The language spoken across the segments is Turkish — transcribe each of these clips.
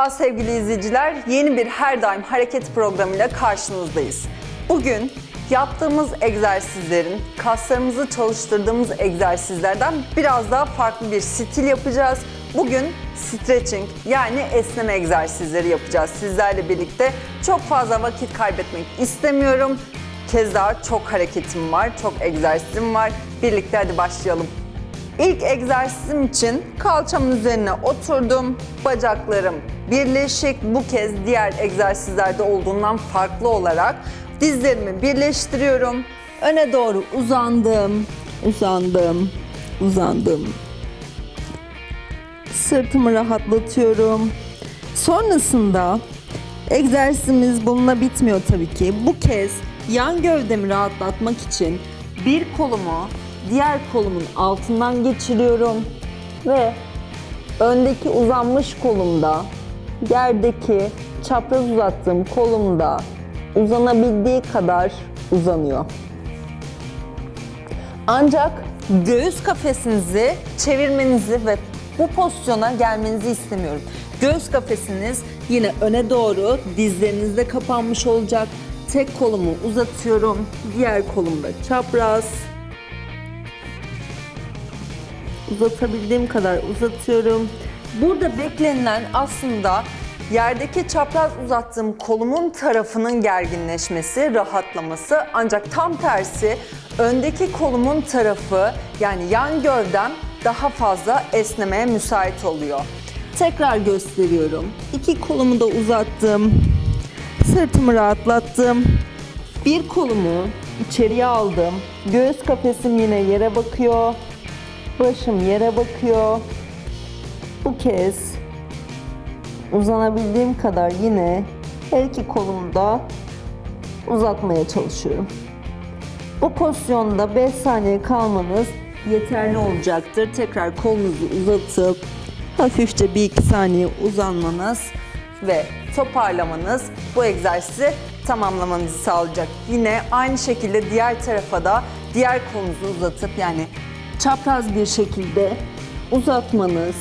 Merhaba sevgili izleyiciler. Yeni bir Her Daim Hareket programıyla karşınızdayız. Bugün yaptığımız egzersizlerin, kaslarımızı çalıştırdığımız egzersizlerden biraz daha farklı bir stil yapacağız. Bugün stretching yani esneme egzersizleri yapacağız sizlerle birlikte. Çok fazla vakit kaybetmek istemiyorum. Kez daha çok hareketim var, çok egzersizim var. Birlikte hadi başlayalım. İlk egzersizim için kalçamın üzerine oturdum. Bacaklarım birleşik. Bu kez diğer egzersizlerde olduğundan farklı olarak dizlerimi birleştiriyorum. Öne doğru uzandım, uzandım, uzandım. Sırtımı rahatlatıyorum. Sonrasında egzersizimiz bununla bitmiyor tabii ki. Bu kez yan gövdemi rahatlatmak için bir kolumu diğer kolumun altından geçiriyorum ve öndeki uzanmış kolumda yerdeki çapraz uzattığım kolumda uzanabildiği kadar uzanıyor. Ancak göğüs kafesinizi çevirmenizi ve bu pozisyona gelmenizi istemiyorum. Göğüs kafesiniz yine öne doğru dizlerinizde kapanmış olacak. Tek kolumu uzatıyorum. Diğer kolumda çapraz. Uzatabildiğim kadar uzatıyorum. Burada beklenilen aslında yerdeki çapraz uzattığım kolumun tarafının gerginleşmesi, rahatlaması. Ancak tam tersi öndeki kolumun tarafı yani yan gövdem daha fazla esnemeye müsait oluyor. Tekrar gösteriyorum. İki kolumu da uzattım. Sırtımı rahatlattım. Bir kolumu içeriye aldım. Göğüs kafesim yine yere bakıyor. Başım yere bakıyor. Bu kez uzanabildiğim kadar yine her iki kolumu da uzatmaya çalışıyorum. Bu pozisyonda 5 saniye kalmanız yeterli olacaktır. Tekrar kolunuzu uzatıp hafifçe 1-2 saniye uzanmanız ve toparlamanız bu egzersizi tamamlamanızı sağlayacak. Yine aynı şekilde diğer tarafa da diğer kolunuzu uzatıp yani çapraz bir şekilde uzatmanız,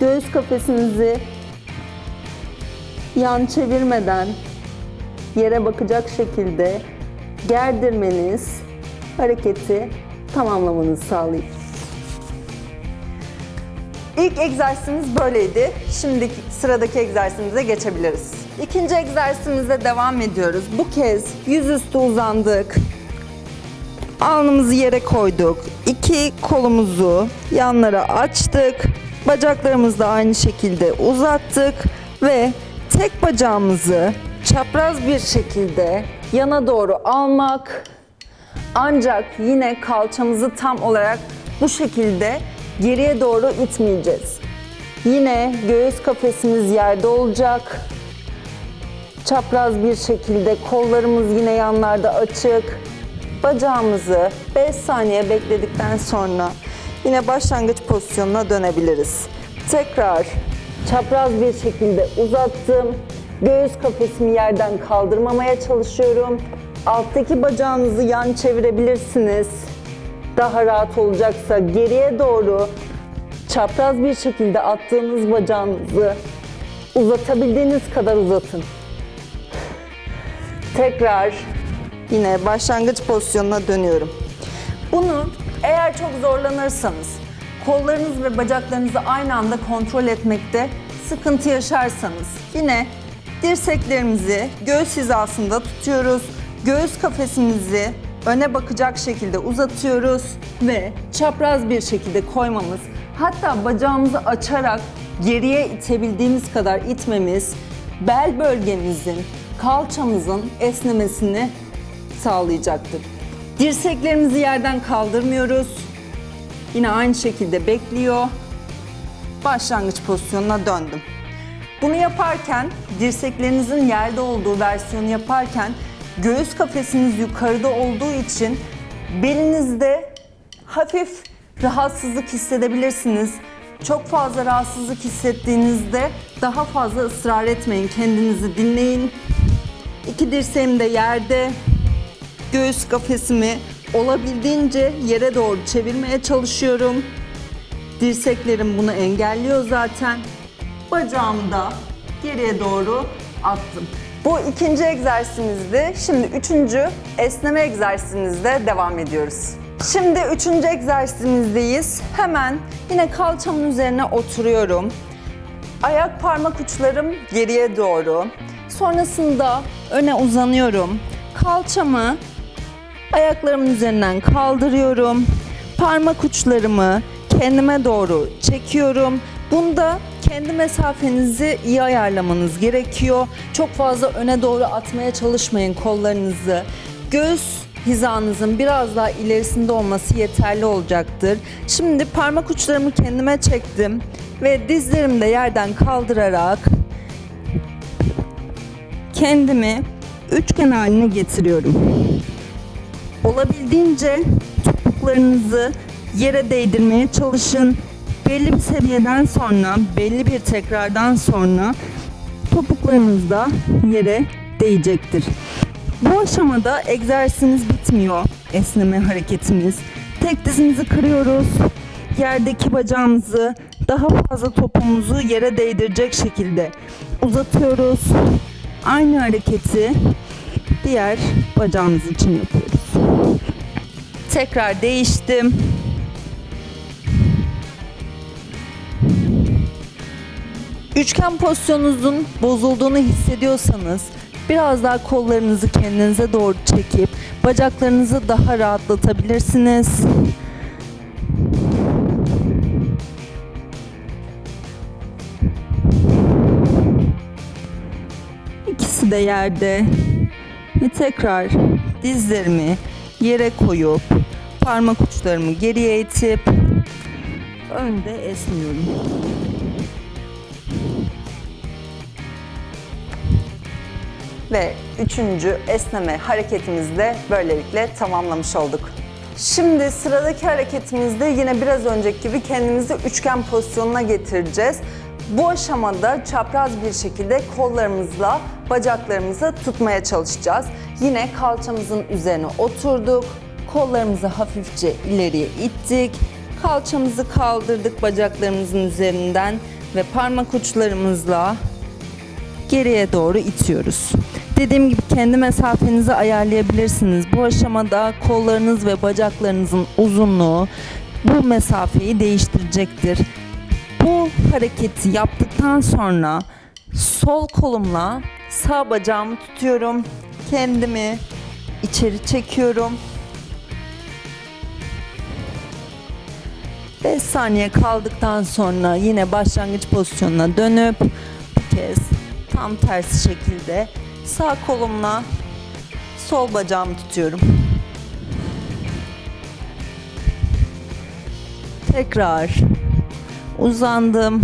göğüs kafesinizi yan çevirmeden yere bakacak şekilde gerdirmeniz hareketi tamamlamanızı sağlayacak. İlk egzersizimiz böyleydi. Şimdi sıradaki egzersizimize geçebiliriz. İkinci egzersizimize devam ediyoruz. Bu kez yüzüstü uzandık. Alnımızı yere koyduk. İki kolumuzu yanlara açtık. Bacaklarımızı da aynı şekilde uzattık ve tek bacağımızı çapraz bir şekilde yana doğru almak. Ancak yine kalçamızı tam olarak bu şekilde geriye doğru itmeyeceğiz. Yine göğüs kafesimiz yerde olacak. Çapraz bir şekilde kollarımız yine yanlarda açık. Bacağımızı 5 saniye bekledikten sonra yine başlangıç pozisyonuna dönebiliriz. Tekrar çapraz bir şekilde uzattım. Göğüs kafesimi yerden kaldırmamaya çalışıyorum. Alttaki bacağınızı yan çevirebilirsiniz. Daha rahat olacaksa geriye doğru çapraz bir şekilde attığınız bacağınızı uzatabildiğiniz kadar uzatın. Tekrar yine başlangıç pozisyonuna dönüyorum. Bunu eğer çok zorlanırsanız, kollarınız ve bacaklarınızı aynı anda kontrol etmekte sıkıntı yaşarsanız yine dirseklerimizi göğüs hizasında tutuyoruz. Göğüs kafesimizi öne bakacak şekilde uzatıyoruz ve çapraz bir şekilde koymamız, hatta bacağımızı açarak geriye itebildiğimiz kadar itmemiz bel bölgemizin, kalçamızın esnemesini sağlayacaktır. Dirseklerimizi yerden kaldırmıyoruz. Yine aynı şekilde bekliyor. Başlangıç pozisyonuna döndüm. Bunu yaparken dirseklerinizin yerde olduğu versiyonu yaparken göğüs kafesiniz yukarıda olduğu için belinizde hafif rahatsızlık hissedebilirsiniz. Çok fazla rahatsızlık hissettiğinizde daha fazla ısrar etmeyin. Kendinizi dinleyin. İki dirseğim de yerde. Göğüs kafesimi olabildiğince yere doğru çevirmeye çalışıyorum. Dirseklerim bunu engelliyor zaten. Bacağımda geriye doğru attım. Bu ikinci egzersizimizdi. Şimdi üçüncü esneme egzersizimizde devam ediyoruz. Şimdi üçüncü egzersizimizdeyiz. Hemen yine kalçamın üzerine oturuyorum. Ayak parmak uçlarım geriye doğru. Sonrasında öne uzanıyorum. Kalçamı ayaklarımın üzerinden kaldırıyorum. Parmak uçlarımı kendime doğru çekiyorum. Bunda kendi mesafenizi iyi ayarlamanız gerekiyor. Çok fazla öne doğru atmaya çalışmayın kollarınızı. Göğüs hizanızın biraz daha ilerisinde olması yeterli olacaktır. Şimdi parmak uçlarımı kendime çektim ve dizlerimi de yerden kaldırarak kendimi üçgen haline getiriyorum. Olabildiğince topuklarınızı yere değdirmeye çalışın. Belli bir seviyeden sonra, belli bir tekrardan sonra topuklarınız da yere değecektir. Bu aşamada egzersizimiz bitmiyor. Esneme hareketimiz. Tek dizimizi kırıyoruz. Yerdeki bacağımızı daha fazla topumuzu yere değdirecek şekilde uzatıyoruz. Aynı hareketi diğer bacağımız için yapıyoruz. Tekrar değiştim. Üçgen pozisyonunuzun bozulduğunu hissediyorsanız biraz daha kollarınızı kendinize doğru çekip bacaklarınızı daha rahatlatabilirsiniz. İkisi de yerde. Ve tekrar dizlerimi yere koyup parmak uçlarımı geriye itip önde esniyorum. Ve üçüncü esneme hareketimizi de böylelikle tamamlamış olduk. Şimdi sıradaki hareketimizde yine biraz önceki gibi kendimizi üçgen pozisyonuna getireceğiz. Bu aşamada çapraz bir şekilde kollarımızla bacaklarımızı tutmaya çalışacağız. Yine kalçamızın üzerine oturduk. Kollarımızı hafifçe ileriye ittik. Kalçamızı kaldırdık bacaklarımızın üzerinden ve parmak uçlarımızla geriye doğru itiyoruz. Dediğim gibi kendi mesafenizi ayarlayabilirsiniz. Bu aşamada kollarınız ve bacaklarınızın uzunluğu bu mesafeyi değiştirecektir. Bu hareketi yaptıktan sonra sol kolumla sağ bacağımı tutuyorum. Kendimi içeri çekiyorum. 5 saniye kaldıktan sonra yine başlangıç pozisyonuna dönüp bir kez tam tersi şekilde sağ kolumla sol bacağımı tutuyorum. Tekrar uzandım.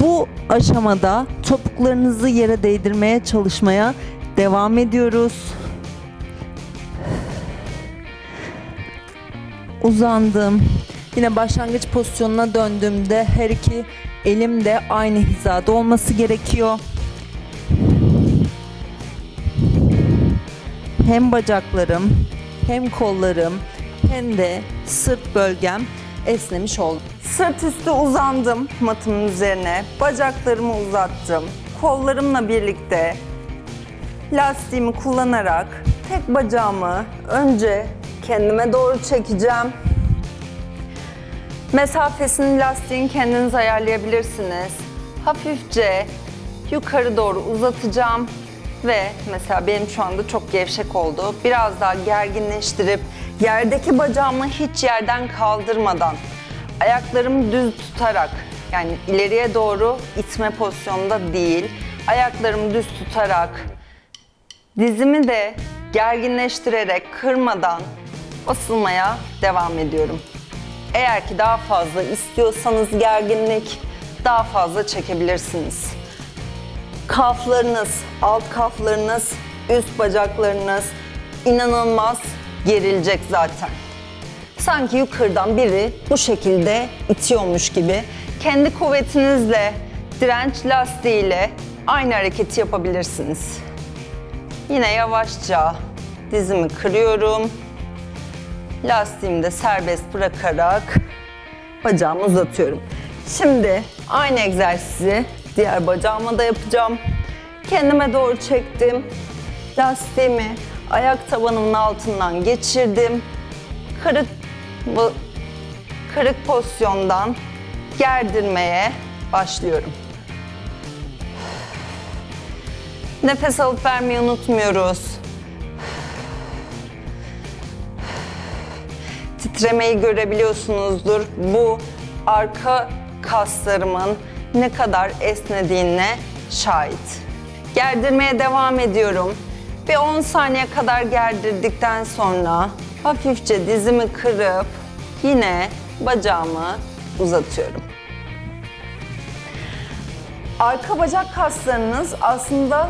Bu aşamada topuklarınızı yere değdirmeye çalışmaya devam ediyoruz. Uzandım. Yine başlangıç pozisyonuna döndüğümde her iki elim de aynı hizada olması gerekiyor. Hem bacaklarım, hem kollarım, hem de sırt bölgem esnemiş oldu. Sırt üstü uzandım matımın üzerine. Bacaklarımı uzattım. Kollarımla birlikte lastiğimi kullanarak tek bacağımı önce kendime doğru çekeceğim. Mesafesini lastiğin kendiniz ayarlayabilirsiniz. Hafifçe yukarı doğru uzatacağım ve mesela benim şu anda çok gevşek oldu. Biraz daha gerginleştirip yerdeki bacağımı hiç yerden kaldırmadan ayaklarımı düz tutarak yani ileriye doğru itme pozisyonunda değil ayaklarımı düz tutarak dizimi de gerginleştirerek kırmadan basılmaya devam ediyorum. Eğer ki daha fazla istiyorsanız gerginlik daha fazla çekebilirsiniz. Kaflarınız, alt kaflarınız, üst bacaklarınız inanılmaz gerilecek zaten. Sanki yukarıdan biri bu şekilde itiyormuş gibi kendi kuvvetinizle, direnç lastiğiyle aynı hareketi yapabilirsiniz. Yine yavaşça dizimi kırıyorum. Lastiğimi de serbest bırakarak bacağımı uzatıyorum. Şimdi aynı egzersizi Diğer bacağıma da yapacağım. Kendime doğru çektim. Lastiğimi ayak tabanımın altından geçirdim. Kırık kırık pozisyondan gerdirmeye başlıyorum. Nefes alıp vermeyi unutmuyoruz. Titremeyi görebiliyorsunuzdur. Bu arka kaslarımın ne kadar esnediğine şahit. Gerdirmeye devam ediyorum. Bir 10 saniye kadar gerdirdikten sonra hafifçe dizimi kırıp yine bacağımı uzatıyorum. Arka bacak kaslarınız aslında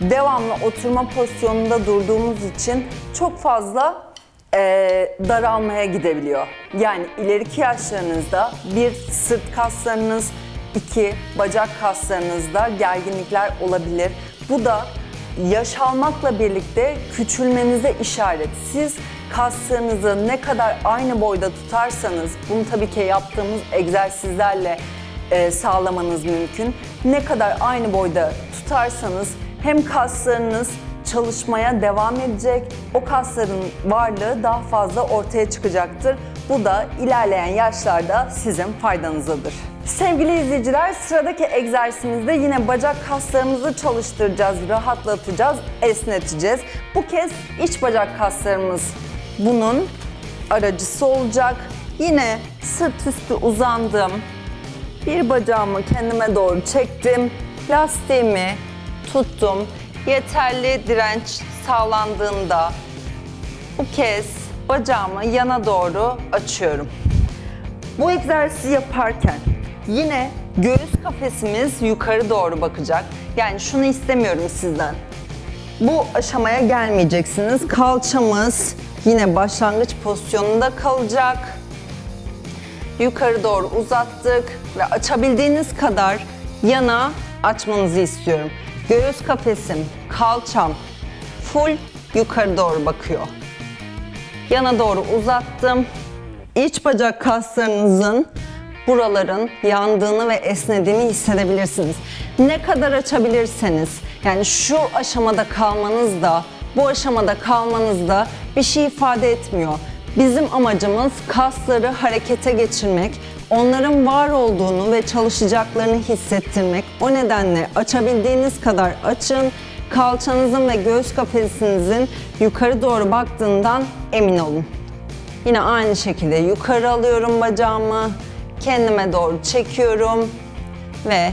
devamlı oturma pozisyonunda durduğumuz için çok fazla eee, daralmaya gidebiliyor. Yani ileriki yaşlarınızda bir sırt kaslarınız, iki bacak kaslarınızda gerginlikler olabilir. Bu da yaş almakla birlikte küçülmenize işaret. Siz kaslarınızı ne kadar aynı boyda tutarsanız, bunu tabii ki yaptığımız egzersizlerle e, sağlamanız mümkün. Ne kadar aynı boyda tutarsanız hem kaslarınız çalışmaya devam edecek, o kasların varlığı daha fazla ortaya çıkacaktır. Bu da ilerleyen yaşlarda sizin faydanızadır. Sevgili izleyiciler, sıradaki egzersizimizde yine bacak kaslarımızı çalıştıracağız, rahatlatacağız, esneteceğiz. Bu kez iç bacak kaslarımız bunun aracısı olacak. Yine sırt üstü uzandım. Bir bacağımı kendime doğru çektim. Lastiğimi tuttum. Yeterli direnç sağlandığında bu kez bacağımı yana doğru açıyorum. Bu egzersizi yaparken yine göğüs kafesimiz yukarı doğru bakacak. Yani şunu istemiyorum sizden. Bu aşamaya gelmeyeceksiniz. Kalçamız yine başlangıç pozisyonunda kalacak yukarı doğru uzattık ve açabildiğiniz kadar yana açmanızı istiyorum. Göğüs kafesim, kalçam full yukarı doğru bakıyor. Yana doğru uzattım. İç bacak kaslarınızın buraların yandığını ve esnediğini hissedebilirsiniz. Ne kadar açabilirseniz, yani şu aşamada kalmanız da, bu aşamada kalmanız da bir şey ifade etmiyor. Bizim amacımız kasları harekete geçirmek, onların var olduğunu ve çalışacaklarını hissettirmek. O nedenle açabildiğiniz kadar açın. Kalçanızın ve göğüs kafesinizin yukarı doğru baktığından emin olun. Yine aynı şekilde yukarı alıyorum bacağımı, kendime doğru çekiyorum ve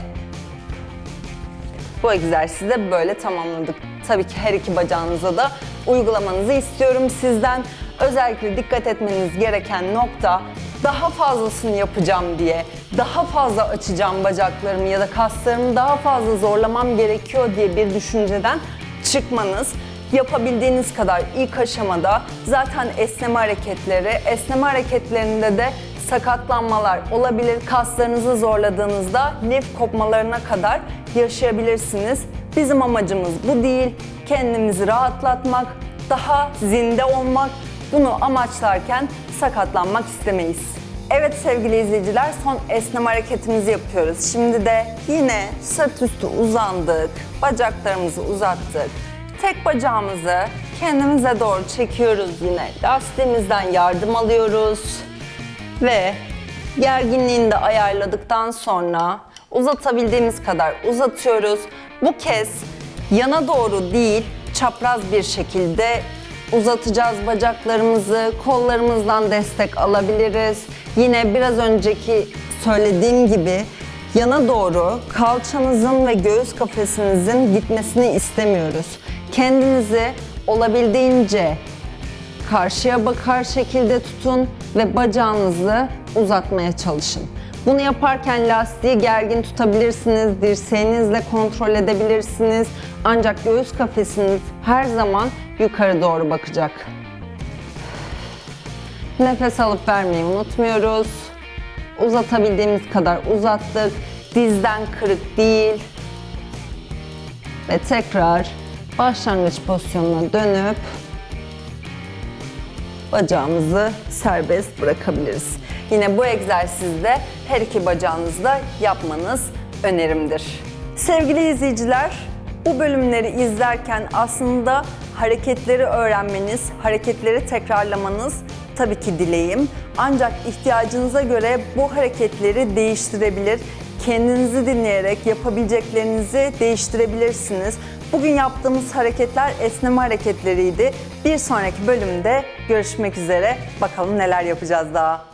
bu egzersizi de böyle tamamladık. Tabii ki her iki bacağınıza da uygulamanızı istiyorum sizden. Özellikle dikkat etmeniz gereken nokta daha fazlasını yapacağım diye, daha fazla açacağım bacaklarımı ya da kaslarımı daha fazla zorlamam gerekiyor diye bir düşünceden çıkmanız. Yapabildiğiniz kadar ilk aşamada zaten esneme hareketleri, esneme hareketlerinde de sakatlanmalar olabilir. Kaslarınızı zorladığınızda lif kopmalarına kadar yaşayabilirsiniz. Bizim amacımız bu değil. Kendimizi rahatlatmak, daha zinde olmak. Bunu amaçlarken sakatlanmak istemeyiz. Evet sevgili izleyiciler son esneme hareketimizi yapıyoruz. Şimdi de yine sırt üstü uzandık, bacaklarımızı uzattık. Tek bacağımızı kendimize doğru çekiyoruz yine. Lastiğimizden yardım alıyoruz ve gerginliğini de ayarladıktan sonra uzatabildiğimiz kadar uzatıyoruz. Bu kez yana doğru değil, çapraz bir şekilde uzatacağız bacaklarımızı, kollarımızdan destek alabiliriz. Yine biraz önceki söylediğim gibi yana doğru kalçanızın ve göğüs kafesinizin gitmesini istemiyoruz. Kendinizi olabildiğince karşıya bakar şekilde tutun ve bacağınızı uzatmaya çalışın. Bunu yaparken lastiği gergin tutabilirsiniz, dirseğinizle kontrol edebilirsiniz. Ancak göğüs kafesiniz her zaman yukarı doğru bakacak. Nefes alıp vermeyi unutmuyoruz. Uzatabildiğimiz kadar uzattık. Dizden kırık değil. Ve tekrar başlangıç pozisyonuna dönüp bacağımızı serbest bırakabiliriz. Yine bu egzersizde her iki bacağınızda yapmanız önerimdir. Sevgili izleyiciler, bu bölümleri izlerken aslında hareketleri öğrenmeniz, hareketleri tekrarlamanız tabii ki dileğim. Ancak ihtiyacınıza göre bu hareketleri değiştirebilir, kendinizi dinleyerek yapabileceklerinizi değiştirebilirsiniz. Bugün yaptığımız hareketler esneme hareketleriydi. Bir sonraki bölümde görüşmek üzere. Bakalım neler yapacağız daha.